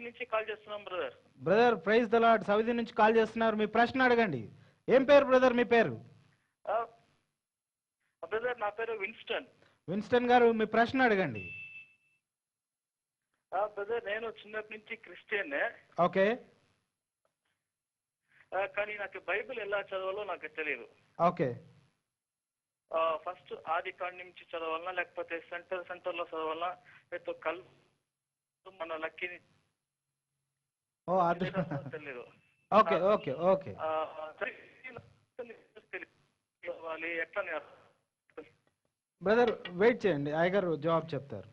నుంచి కాల్ చేస్తున్నాం brother. Brother praise the lord Saudi నుంచి కాల్ చేస్తున్నారు. మీ ప్రశ్న అడగండి. ఏం పేరు బ్రదర్ మీ పేరు? బ్రదర్ నా పేరు విన్స్టన్. విన్స్టన్ గారు మీ ప్రశ్న అడగండి. బ్రదర్ నేను చిన్నప్పటి నుంచి క్రిస్టియన్ ఓకే. కానీ నాకు బైబిల్ ఎలా చదవాలో నాకు తెలియదు ఓకే. ఫస్ట్ ఆది కాండ నుంచి చదవాలనా లేకపోతే సెంటర్ సెంటర్లో చదవాలనా లేకపోతే కల్ మన లక్కీని ఓ అది తెలియదు. Okay okay okay. Brother wait చేయండి. అయ్యగారు జవాబు చెప్తారు.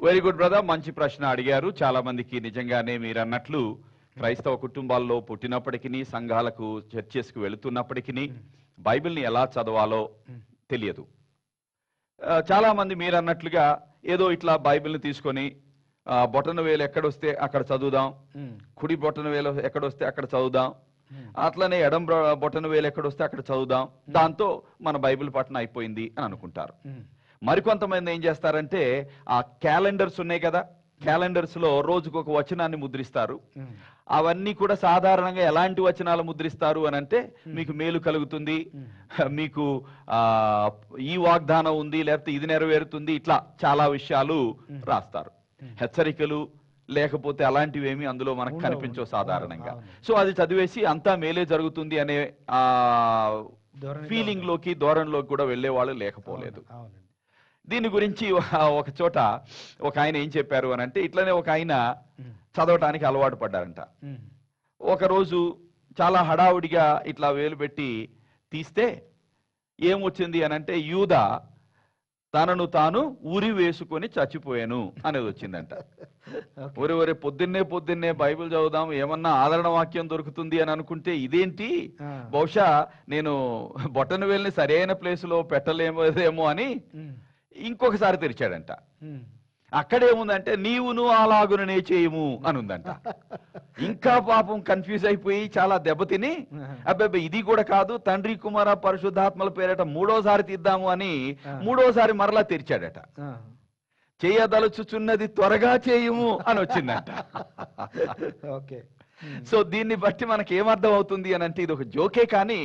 వెరీ గుడ్ బ్రదర్ మంచి ప్రశ్న అడిగారు. చాలా మందికి నిజంగానే మీరు అన్నట్లు క్రైస్తవ కుటుంబాల్లో పుట్టినప్పటికీ సంఘాలకు చర్చెస్కి వెళుతున్నప్పటికీ బైబిల్ని ఎలా చదవాలో తెలియదు. ఆ, చాలా మంది మీరు అన్నట్లుగా ఏదో ఇట్లా బైబిల్ని తీసుకొని బొటన వేలు ఎక్కడొస్తే అక్కడ చదువుదాం. కుడి బొటన వేలు ఎక్కడొస్తే అక్కడ చదువుదాం. అట్లనే ఎడం బొటన వేలు ఎక్కడొస్తే అక్కడ చదువుదాం. దాంతో మన బైబిల్ పఠనం అయిపోయింది అని అనుకుంటారు. మరికొంతమంది ఏం చేస్తారంటే ఆ క్యాలెండర్స్ ఉన్నాయి కదా క్యాలెండర్స్లో రోజుకు ఒక వచనాన్ని ముద్రిస్తారు. అవన్నీ కూడా సాధారణంగా ఎలాంటి వచనాలు ముద్రిస్తారు అని అంటే మీకు మేలు కలుగుతుంది మీకు ఆ ఈ వాగ్దానం ఉంది లేకపోతే ఇది నెరవేరుతుంది ఇట్లా చాలా విషయాలు రాస్తారు. హెచ్చరికలు లేకపోతే అలాంటివి ఏమి అందులో మనకు కనిపించవు. సాధారణంగా. సో అది చదివేసి అంతా మేలే జరుగుతుంది అనే ఆ ఫీలింగ్లోకి ధోరణిలోకి కూడా వెళ్ళే వాళ్ళు లేకపోలేదు దీని గురించి ఒక- చోట ఒక ఆయన ఏం చెప్పారు అని అంటే ఇట్లనే ఒక ఆయన చదవటానికి అలవాటు పడ్డారంట మ్మ్. ఒకరోజు చాలా హడావుడిగా ఇట్లా వేలు పెట్టి తీస్తే ఏమొచ్చింది అని అంటే యూద తనను తాను ఉరి వేసుకొని చచ్చిపోయాను అనేది వచ్చిందంట. ఒరే ఒరే పొద్దున్నే పొద్దున్నే బైబిల్ చదువుదాం ఏమన్నా ఆదరణ వాక్యం దొరుకుతుంది అని అనుకుంటే ఇదేంటి. బహుశా నేను బొట్టన వేలిని సరైన ప్లేసులో పెట్టలేమోదేమో అని. ఇంకొకసారి తెరిచాడంట. అక్కడేముందంటే నీవును అలాగుననే చేయము అని ఉందంట ఇంకా పాపం కన్ఫ్యూజ్ అయిపోయి చాలా దెబ్బతిని అబ్బాయి ఇది కూడా కాదు తండ్రి కుమార పరిశుద్ధాత్మల పేరట మూడోసారి తీద్దాము అని. మూడోసారి మరలా తెరిచాడట. చేయదలుచుచున్నది త్వరగా చేయుము అని వచ్చిందంట ఓకే సో దీన్ని బట్టి మనకి ఏమర్థం అవుతుంది అని అంటే ఇది ఒక జోకే కానీ.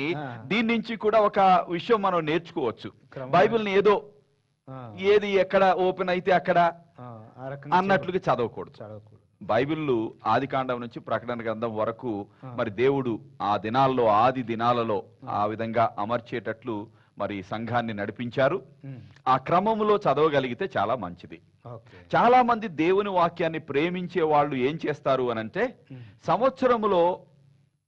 దీని నుంచి కూడా ఒక విషయం మనం నేర్చుకోవచ్చు బైబిల్ని ఏదో. ఏది ఎక్కడ ఓపెన్ అయితే అక్కడ అన్నట్లుగా చదవకూడదు చదవకూడదు బైబిల్ ఆది కాండం నుంచి ప్రకటన గ్రంథం వరకు. మరి దేవుడు ఆ దినాల్లో ఆది దినాలలో ఆ. విధంగా అమర్చేటట్లు మరి సంఘాన్ని నడిపించారు. ఆ క్రమములో చదవగలిగితే చాలా మంచిది. చాలా మంది దేవుని వాక్యాన్ని ప్రేమించే వాళ్ళు ఏం చేస్తారు అనంటే సంవత్సరములో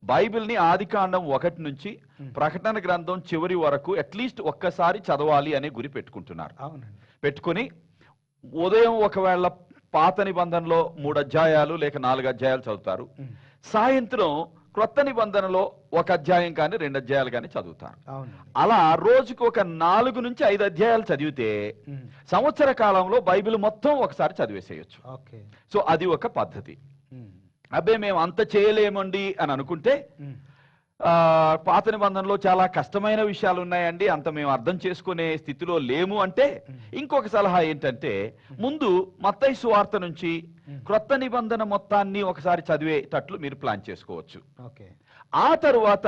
బైబిల్ని ఆది కాండం ఒకటి నుంచి ప్రకటన గ్రంథం చివరి వరకు అట్లీస్ట్ ఒక్కసారి చదవాలి అనే గురి పెట్టుకుంటున్నారు. పెట్టుకుని ఉదయం ఒకవేళ పాత నిబంధనలో మూడు అధ్యాయాలు లేక నాలుగు అధ్యాయాలు చదువుతారు. సాయంత్రం క్రొత్త నిబంధనలో ఒక అధ్యాయం కానీ రెండు అధ్యాయాలు కానీ చదువుతారు. అలా రోజుకు ఒక నాలుగు నుంచి ఐదు అధ్యాయాలు చదివితే. సంవత్సర కాలంలో బైబిల్ మొత్తం ఒకసారి చదివేసేయచ్చు. సో అది ఒక పద్ధతి. అబ్బే మేము అంత చేయలేమండి అని అనుకుంటే పాత నిబంధనలో చాలా కష్టమైన విషయాలు ఉన్నాయండి అంత మేము అర్థం చేసుకునే స్థితిలో లేము అంటే ఇంకొక సలహా ఏంటంటే ముందు మత్తయి సువార్త నుంచి క్రొత్త నిబంధన మొత్తాన్ని ఒకసారి చదివేటట్లు మీరు ప్లాన్ చేసుకోవచ్చు. ఓకే. ఆ తరువాత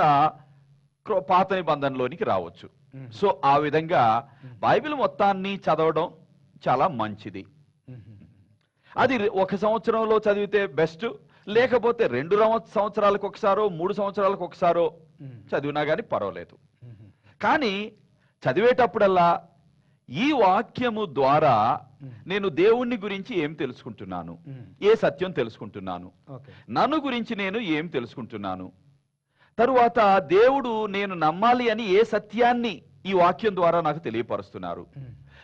పాత నిబంధనలోనికి రావచ్చు. సో ఆ విధంగా బైబిల్ మొత్తాన్ని చదవడం చాలా మంచిది. అది ఒక సంవత్సరంలో చదివితే బెస్ట్ లేకపోతే రెండు సంవత్సరాలకు ఒకసారో మూడు సంవత్సరాలకు ఒకసారో. చదివినా కానీ పర్వాలేదు. కానీ చదివేటప్పుడల్లా ఈ వాక్యము ద్వారా నేను దేవుణ్ణి గురించి ఏం తెలుసుకుంటున్నాను. ఏ సత్యం తెలుసుకుంటున్నాను నన్ను గురించి నేను ఏం తెలుసుకుంటున్నాను తరువాత దేవుడు నేను నమ్మాలి అని ఏ సత్యాన్ని ఈ వాక్యం ద్వారా నాకు తెలియపరుస్తున్నారు.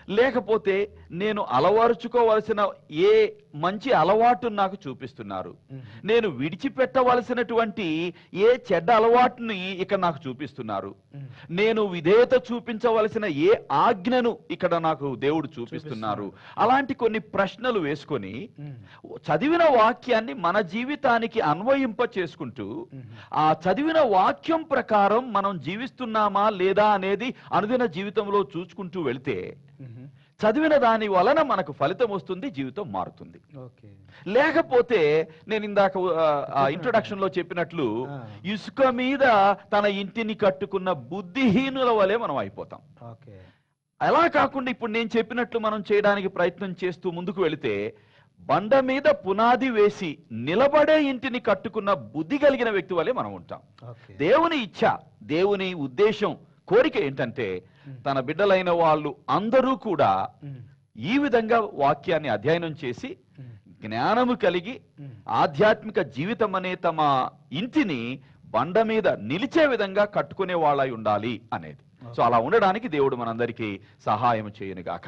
లేకపోతే నేను అలవరుచుకోవలసిన ఏ మంచి అలవాటును నాకు చూపిస్తున్నారు. నేను విడిచిపెట్టవలసినటువంటి ఏ చెడ్డ అలవాటుని ఇక్కడ నాకు చూపిస్తున్నారు. నేను విధేయత చూపించవలసిన ఏ ఆజ్ఞను ఇక్కడ నాకు దేవుడు చూపిస్తున్నారు అలాంటి కొన్ని ప్రశ్నలు వేసుకొని. చదివిన వాక్యాన్ని మన జీవితానికి అన్వయింప చేసుకుంటూ ఆ చదివిన వాక్యం ప్రకారం మనం జీవిస్తున్నామా లేదా అనేది అనుదిన జీవితంలో చూసుకుంటూ వెళితే. చదివిన దాని వలన మనకు ఫలితం వస్తుంది జీవితం మారుతుంది. లేకపోతే నేను ఇందాక ఇంట్రొడక్షన్లో చెప్పినట్లు. ఇసుక మీద తన ఇంటిని కట్టుకున్న బుద్ధిహీనుల వలె మనం అయిపోతాం. ఓకే. అలా కాకుండా ఇప్పుడు నేను చెప్పినట్లు మనం చేయడానికి ప్రయత్నం చేస్తూ ముందుకు వెళితే బండ మీద పునాది వేసి నిలబడే ఇంటిని కట్టుకున్న బుద్ధి కలిగిన వ్యక్తి వలె మనం ఉంటాం. దేవుని ఇచ్ఛ దేవుని ఉద్దేశం కోరిక ఏంటంటే తన బిడ్డలైన వాళ్ళు అందరూ కూడా ఈ విధంగా వాక్యాన్ని అధ్యయనం చేసి జ్ఞానము కలిగి. ఆధ్యాత్మిక జీవితం అనే తమ ఇంటిని బండ మీద నిలిచే విధంగా కట్టుకునే వాళ్ళై ఉండాలి అనేది. సో అలా ఉండడానికి దేవుడు మనందరికీ సహాయం చేయనుగాక.